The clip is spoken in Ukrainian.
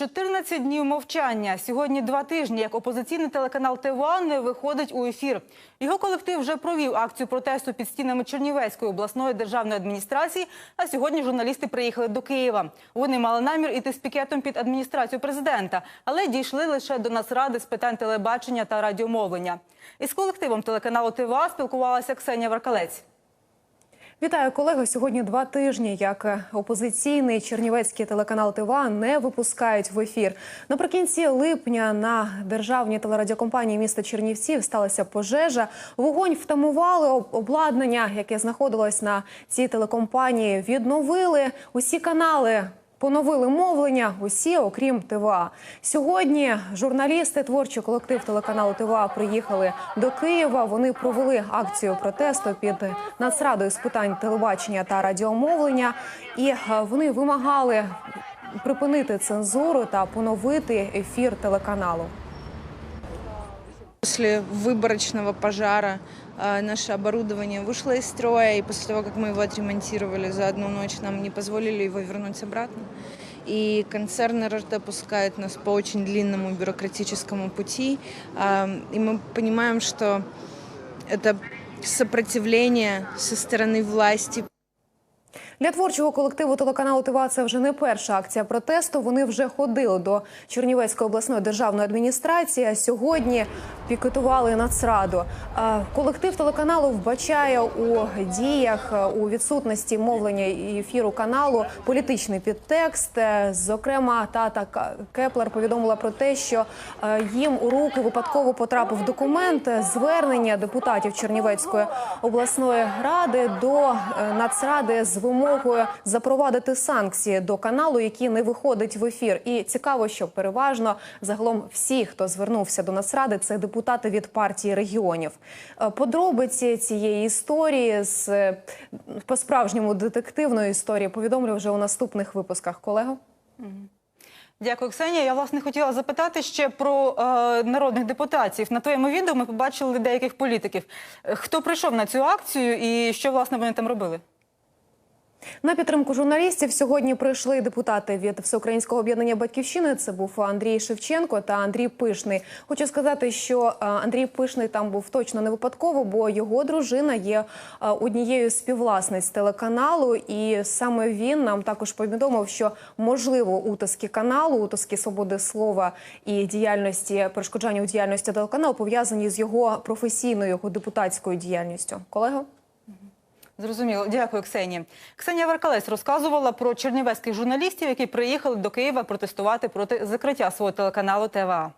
14 днів мовчання. Сьогодні два тижні, як опозиційний телеканал ТВА не виходить у ефір. Його колектив вже провів акцію протесту під стінами Чернівецької обласної державної адміністрації. А сьогодні журналісти приїхали до Києва. Вони мали намір іти з пікетом під адміністрацію президента, але дійшли лише до Нацради з питань телебачення та радіомовлення. Із колективом телеканалу ТВА спілкувалася Ксенія Варкалець. Вітаю колеги. Сьогодні два тижні, як опозиційний чернівецький телеканал ТВА не випускають в ефір. Наприкінці липня на державній телерадіокомпанії міста Чернівців сталася пожежа. Вогонь втамували обладнання, яке знаходилось на цій телекомпанії. Відновили усі канали. Поновили мовлення усі, окрім ТВА. Сьогодні журналісти, творчий колектив телеканалу ТВА приїхали до Києва. Вони провели акцію протесту під Нацрадою з питань телебачення та радіомовлення, і е, вони вимагали припинити цензуру та поновити ефір телеканалу. После выборочного пожара э, наше оборудование вышло из строя, и после того, как мы его отремонтировали за одну ночь, нам не позволили его вернуть обратно. И концерн РРТ пускает нас по очень длинному бюрократическому пути, э, и мы понимаем, что это сопротивление со стороны власти для творчого колективу телеканалу ТВА це вже не перша акція протесту. Вони вже ходили до Чернівецької обласної державної адміністрації. а Сьогодні пікетували нацраду. Колектив телеканалу вбачає у діях у відсутності мовлення і ефіру каналу політичний підтекст. Зокрема, тата Кеплер повідомила про те, що е, їм у руки випадково потрапив документ звернення депутатів Чернівецької обласної ради до е, нацради з вимогою запровадити санкції до каналу, який не виходить в ефір. І цікаво, що переважно загалом всі, хто звернувся до нацради, це депутати від партії регіонів. Е, Подробиці цієї історії з е, по справжньому детективної історії повідомлю вже у наступних випусках. Колего. Дякую, Ксенія. Я власне хотіла запитати ще про е, народних депутатів. На твоєму відео ми побачили деяких політиків. Е, Хто прийшов на цю акцію і що власне вони там робили? На підтримку журналістів сьогодні прийшли депутати від Всеукраїнського об'єднання Батьківщини. Це був Андрій Шевченко та Андрій Пишний. Хочу сказати, що е, Андрій Пишний там був точно не випадково, бо його дружина є е, однією з співвласниць телеканалу, і саме він нам також повідомив, що можливо утиски каналу, утиски свободи слова і діяльності перешкоджання у діяльності телеканалу пов'язані з його професійною його депутатською діяльністю. Колего? Зрозуміло, дякую, Ксенія. Ксенія Варкалець розказувала про чернівецьких журналістів, які приїхали до Києва протестувати проти закриття свого телеканалу ТВА.